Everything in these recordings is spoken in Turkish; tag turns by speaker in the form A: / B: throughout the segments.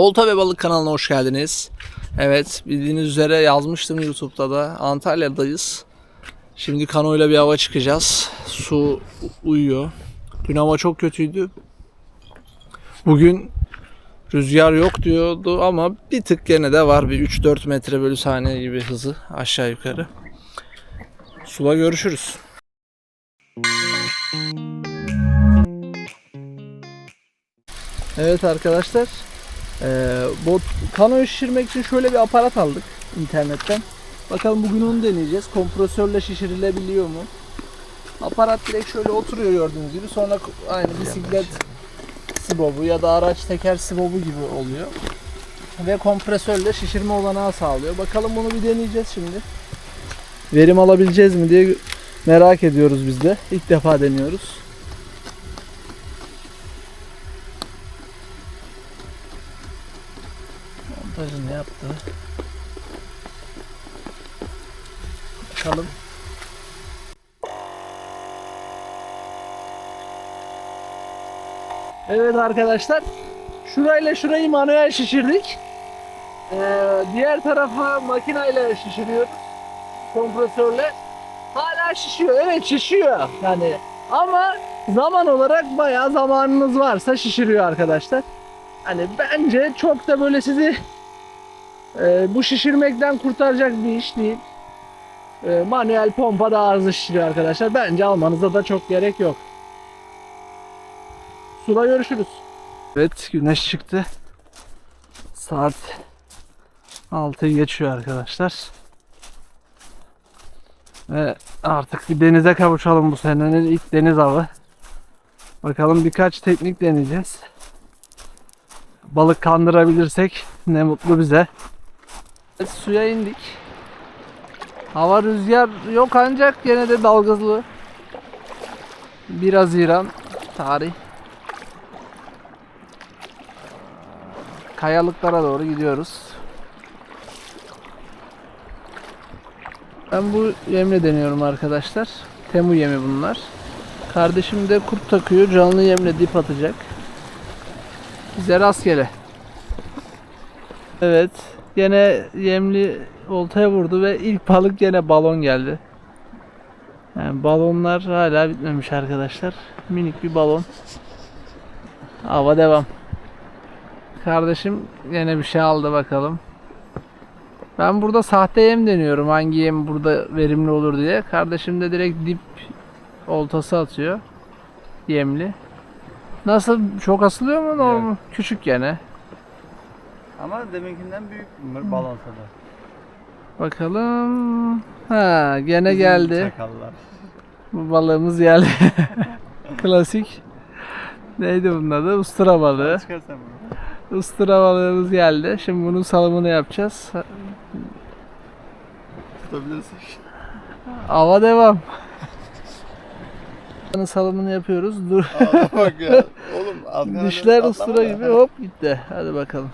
A: Olta ve Balık kanalına hoş geldiniz. Evet bildiğiniz üzere yazmıştım YouTube'da da Antalya'dayız. Şimdi kanoyla bir hava çıkacağız. Su uyuyor. Dün hava çok kötüydü. Bugün rüzgar yok diyordu ama bir tık gene de var. Bir 3-4 metre bölü saniye gibi hızı aşağı yukarı. Sula görüşürüz. Evet arkadaşlar. Ee, bot kanoyu şişirmek için şöyle bir aparat aldık internetten. Bakalım bugün onu deneyeceğiz. Kompresörle şişirilebiliyor mu? Aparat direkt şöyle oturuyor gördüğünüz gibi. Sonra aynı bisiklet sibobu ya da araç teker sibobu gibi oluyor. Ve kompresörle şişirme olanağı sağlıyor. Bakalım bunu bir deneyeceğiz şimdi. Verim alabileceğiz mi diye merak ediyoruz biz de. İlk defa deniyoruz. Bakalım. Evet arkadaşlar. Şurayla şurayı manuel şişirdik. Ee, diğer tarafı makineyle şişiriyoruz. Kompresörle. Hala şişiyor. Evet şişiyor. Yani ama zaman olarak bayağı zamanınız varsa şişiriyor arkadaşlar. Hani bence çok da böyle sizi e, bu şişirmekten kurtaracak bir iş değil. E, manuel pompa daha hızlı şişiriyor arkadaşlar. Bence almanıza da çok gerek yok. Suda görüşürüz. Evet güneş çıktı. Saat 6'yı geçiyor arkadaşlar. Ve artık bir denize kavuşalım bu senenin ilk deniz avı. Bakalım birkaç teknik deneyeceğiz. Balık kandırabilirsek ne mutlu bize. Suya indik. Hava rüzgar yok ancak gene de dalgalı. 1 Haziran tarih. Kayalıklara doğru gidiyoruz. Ben bu yemle deniyorum arkadaşlar. Temu yemi bunlar. Kardeşim de kurt takıyor. Canlı yemle dip atacak. Bize rastgele. Evet. Gene yemli oltaya vurdu ve ilk balık gene balon geldi. Yani balonlar hala bitmemiş arkadaşlar. Minik bir balon. Hava devam. Kardeşim yine bir şey aldı bakalım. Ben burada sahte yem deniyorum. Hangi yem burada verimli olur diye. Kardeşim de direkt dip oltası atıyor. Yemli. Nasıl çok asılıyor mu normal? Küçük gene.
B: Ama deminkinden büyük balansa da.
A: Bakalım. Ha gene
B: Bizim
A: geldi.
B: Çakallar.
A: Bu balığımız geldi. Klasik. Neydi bunun adı? Ustura balığı.
B: Çıkarsan bunu.
A: Ustura balığımız geldi. Şimdi bunun salımını yapacağız.
B: Tutabilirsek.
A: Ava devam. Bunun salımını yapıyoruz. Dur.
B: Aa, bak ya. Oğlum
A: Dişler ustura gibi hop gitti. Hadi bakalım.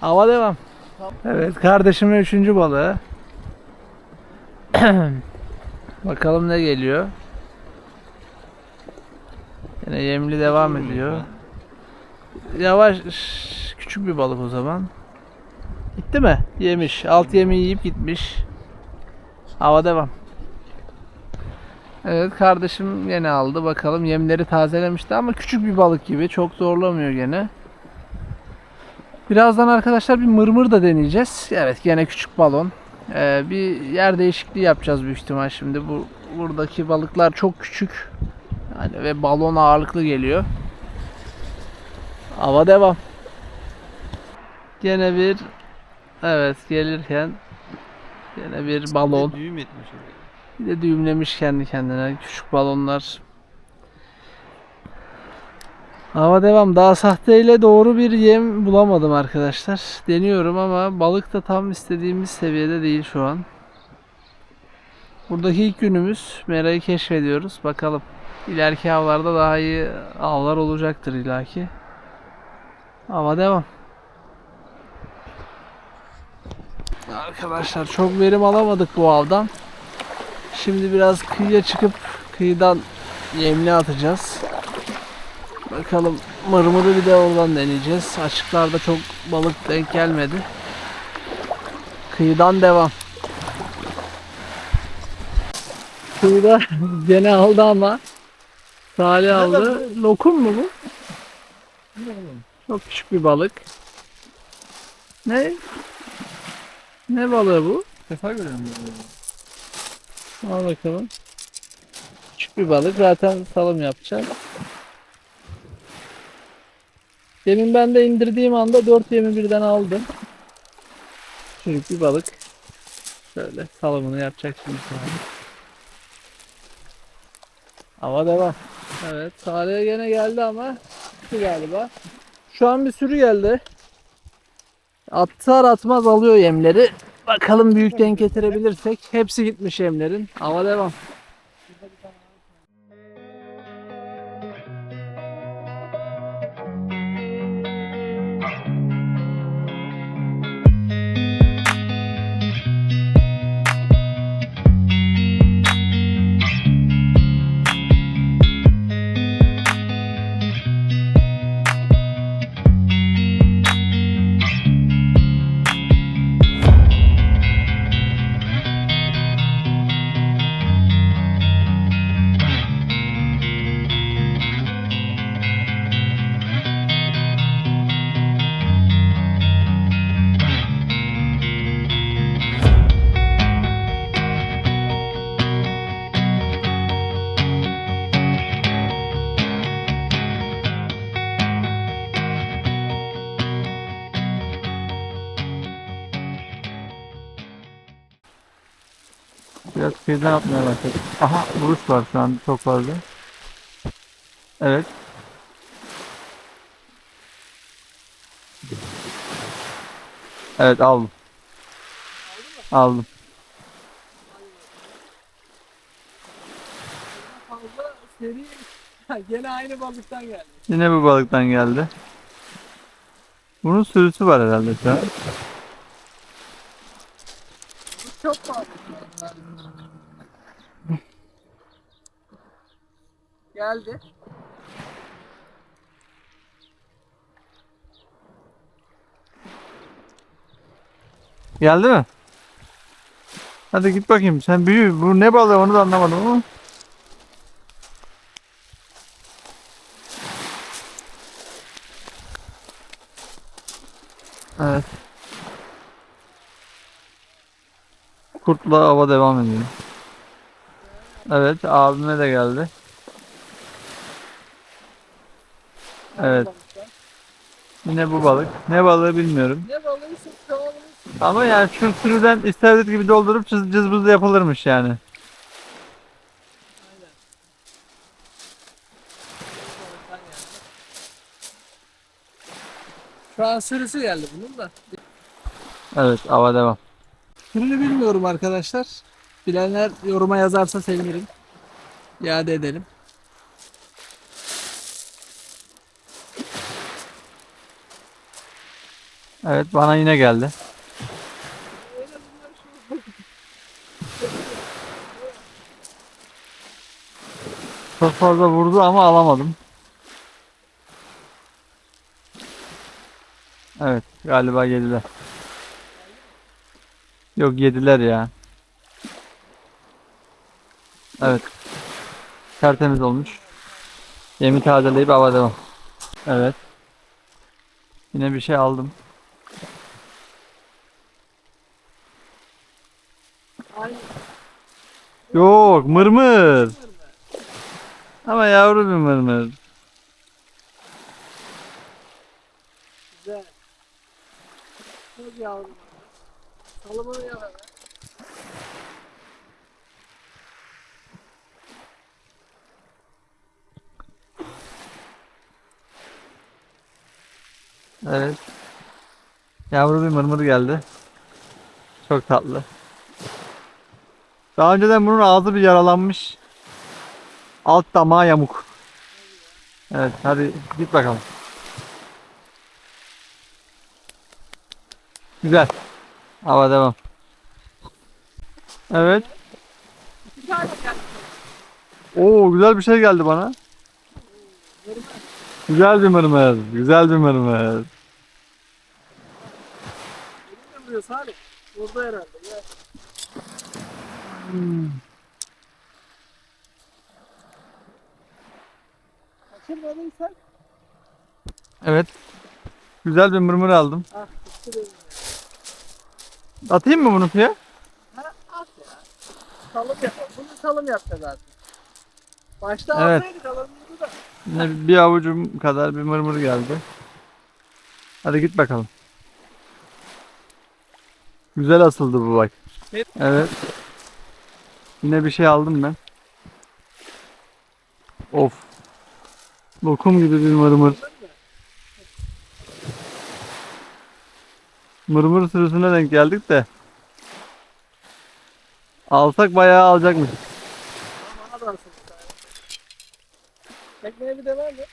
A: Hava devam. Evet kardeşimin üçüncü balığı. bakalım ne geliyor. Yine yemli devam ediyor. Yavaş küçük bir balık o zaman. Gitti mi? Yemiş. Alt yemi yiyip gitmiş. Hava devam. Evet kardeşim yine aldı. Bakalım yemleri tazelemişti ama küçük bir balık gibi. Çok zorlamıyor gene. Birazdan arkadaşlar bir mırmır da deneyeceğiz. Evet gene küçük balon. Ee, bir yer değişikliği yapacağız büyük ihtimal şimdi. Bu buradaki balıklar çok küçük. Yani ve balon ağırlıklı geliyor. Hava devam. Gene bir evet gelirken gene bir balon.
B: Düğüm etmiş oraya.
A: Bir de düğümlemiş kendi kendine küçük balonlar. Hava devam. Daha sahteyle doğru bir yem bulamadım arkadaşlar. Deniyorum ama balık da tam istediğimiz seviyede değil şu an. Buradaki ilk günümüz. Mera'yı keşfediyoruz. Bakalım. İleriki avlarda daha iyi avlar olacaktır ilaki. Hava devam. Arkadaşlar çok verim alamadık bu avdan. Şimdi biraz kıyıya çıkıp kıyıdan yemli atacağız. Bakalım Mırmırı bir de oradan deneyeceğiz. Açıklarda çok balık denk gelmedi. Kıyıdan devam. Kıyıda gene aldı ama Salih aldı. Lokum mu bu? Çok küçük bir balık. Ne? Ne balığı bu?
B: Sefa görüyorum.
A: Al bakalım. Küçük bir balık. Zaten salım yapacak. Demin ben de indirdiğim anda 4 yemi birden aldım. Küçük bir balık. Şöyle salımını yapacak şimdi sana. Ama devam. Evet Salih'e gene geldi ama galiba. Şu an bir sürü geldi. Atar atmaz alıyor yemleri. Bakalım büyük denk getirebilirsek. Hepsi gitmiş yemlerin. Ama devam.
B: Kıyıdan atmaya başladı. Aha vuruş var şu an çok fazla. Evet. Evet aldım. Aldım.
A: Fazla seri. Gene aynı balıktan geldi.
B: Yine bu balıktan geldi. Bunun sürüsü var herhalde şu an.
A: Çok fazla. Geldi.
B: Geldi mi? Hadi git bakayım. Sen büyü. Bu ne balığı onu da anlamadım ama. Evet. Kurtla hava devam ediyor. Evet abime de geldi. Evet. Yine bu balık. Ne balığı bilmiyorum.
A: Ne balığıysa çoğalmış.
B: Ama yani şu sürüden istavrit gibi doldurup cız cızbızlı yapılırmış yani.
A: Şu an sürüsü geldi bunun da.
B: Evet hava devam.
A: Türünü bilmiyorum arkadaşlar. Bilenler yoruma yazarsa sevinirim. İade edelim.
B: Evet bana yine geldi. Çok fazla vurdu ama alamadım. Evet galiba yediler. Yok yediler ya. Evet. Tertemiz olmuş. Yemi tazeleyip hava devam. Evet. Yine bir şey aldım. Yok mırmır. Ama yavru bir mırmır.
A: Güzel. Çok yavrum. Salımını yarar.
B: Evet. Yavru bir mırmır geldi. Çok tatlı. Daha önceden bunun ağzı bir yaralanmış. Alt damağı yamuk. Evet hadi git bakalım. Güzel. Hava devam. Evet. Oo güzel bir şey geldi bana. Güzel bir mırmır. Güzel bir mırmır.
A: Burada herhalde. Gel. Kaçırmadıysan.
B: Evet. Güzel bir mırmır aldım.
A: Ah.
B: Atayım mı bunu suya?
A: Ha at ya. Salım yap. Bunu salım yapacağız zaten. Başta
B: Evet.
A: alsaydık alınırdı da.
B: Yine bir avucum kadar bir mırmır geldi. Hadi git bakalım. Güzel asıldı bu bak.
A: Evet.
B: Evet. Yine bir şey aldım ben. Of. Lokum gibi bir mırmır. Mırmır sürüsüne denk geldik de. Alsak bayağı alacakmış.
A: Tekneye bir devam et.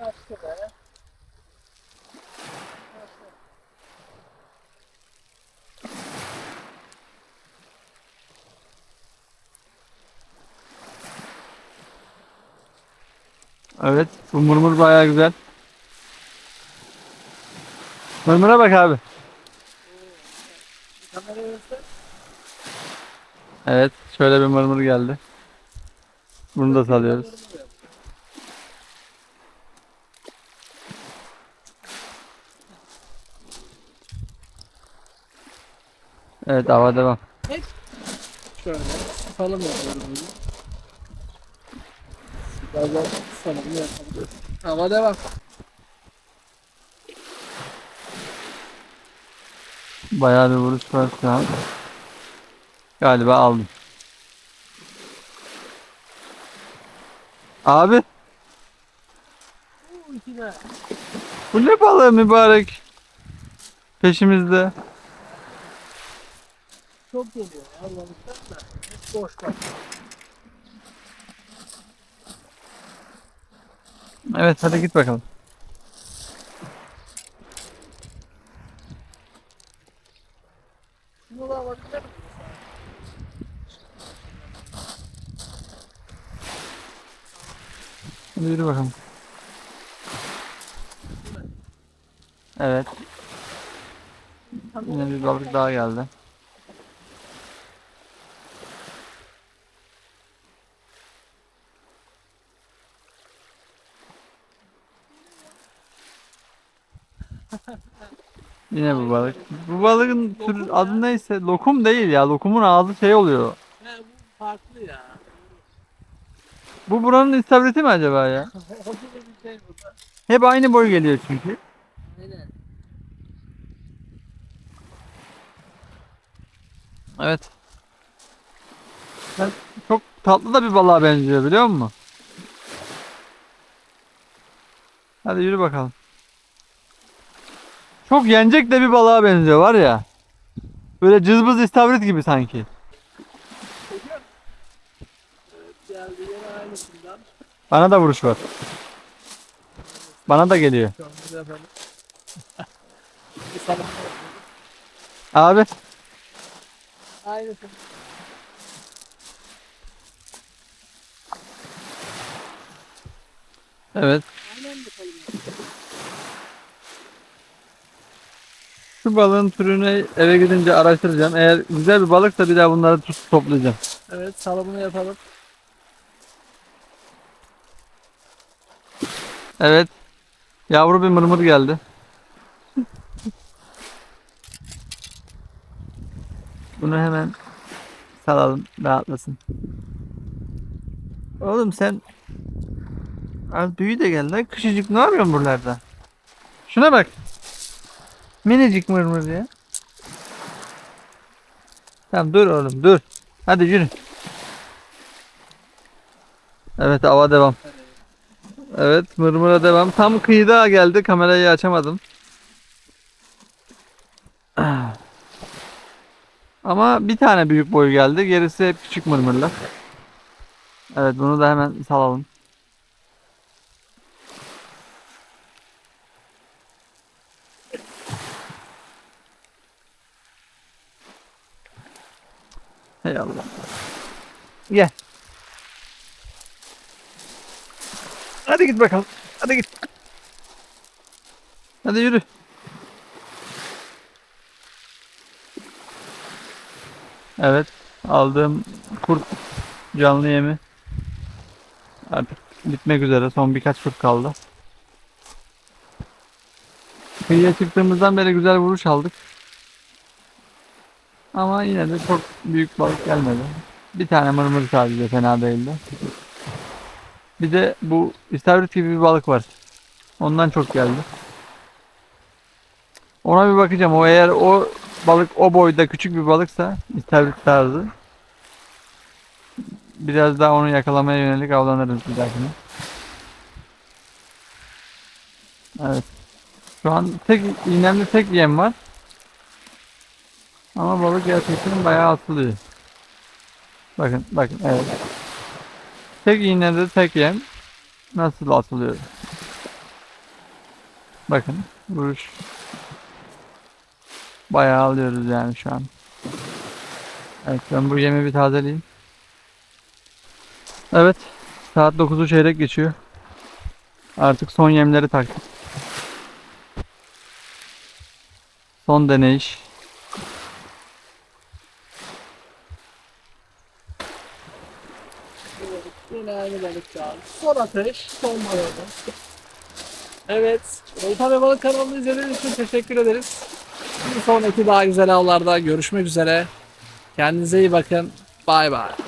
A: Açtı be.
B: Evet, bu mırmır bayağı güzel. Mırmıra bak abi. Evet, şöyle bir mırmır geldi. Bunu da salıyoruz. Evet, hava devam.
A: Şöyle salım. Biraz salım yapabiliriz. Hava devam.
B: Bayağı bir vuruş var şu an. Galiba aldım. Abi,
A: Bu
B: ne balığı mübarek? Peşimizde.
A: Çok geliyor ya balıklar da. Hep boş bak.
B: Evet, hadi git bakalım. Hadi yürü bakalım. Evet. Yine bir balık daha geldi. Yine bu balık. Bu balığın tür adı neyse lokum değil ya. Lokumun ağzı şey oluyor.
A: He bu farklı ya.
B: Bu buranın istavriti mi acaba ya?
A: Şey.
B: Hep aynı boy geliyor çünkü.
A: Aynen.
B: Evet. Ben- Çok tatlı da bir balığa benziyor biliyor musun? Hadi yürü bakalım. Çok yenecek de bir balığa benziyor var ya. Böyle cızbız istavrit gibi sanki. Bana da vuruş var. Bana da geliyor. Abi
A: Aynısı.
B: evet.
A: Aynen bir salım yapalım.
B: Şu balığın türünü eve gidince araştıracağım. Eğer güzel bir balıksa bir daha bunları tut toplayacağım.
A: Evet salımını yapalım.
B: Evet. Yavru bir mırmır geldi. Bunu hemen salalım rahatlasın. Oğlum sen az büyü de gel lan. Küçücük ne yapıyorsun buralarda? Şuna bak. Minicik mırmır ya. Tamam dur oğlum dur. Hadi yürü. Evet ava devam. Evet mırmıra devam. Tam kıyıda geldi. Kamerayı açamadım. Ama bir tane büyük boy geldi. Gerisi hep küçük mırmırlar. Evet bunu da hemen salalım. Gel. Hadi git bakalım. Hadi git. Hadi yürü. Evet. Aldığım kurt canlı yemi artık bitmek üzere. Son birkaç fırt kaldı. Kıyıya çıktığımızdan beri güzel vuruş aldık. Ama yine de çok büyük balık gelmedi. Bir tane mırmır sadece fena değildi. Bir de bu istavrit gibi bir balık var. Ondan çok geldi. Ona bir bakacağım. O eğer o balık o boyda küçük bir balıksa istavrit tarzı. Biraz daha onu yakalamaya yönelik avlanırız bir dahakine. Evet. Şu an tek iğnemde tek yem var. Ama balık gerçekten bayağı asılıyor. Bakın bakın evet. Tek iğnede tek yem nasıl asılıyor? Bakın vuruş. Bayağı alıyoruz yani şu an. Evet ben bu yemi bir tazeleyeyim. Evet saat 9'u çeyrek geçiyor. Artık son yemleri taktık. Son deneyiş.
A: Yine aynı balık abi. Son ateş, son balık. Evet. Olta ve Balık kanalını izlediğiniz için teşekkür ederiz. Bir sonraki daha güzel avlarda görüşmek üzere. Kendinize iyi bakın. Bay bay.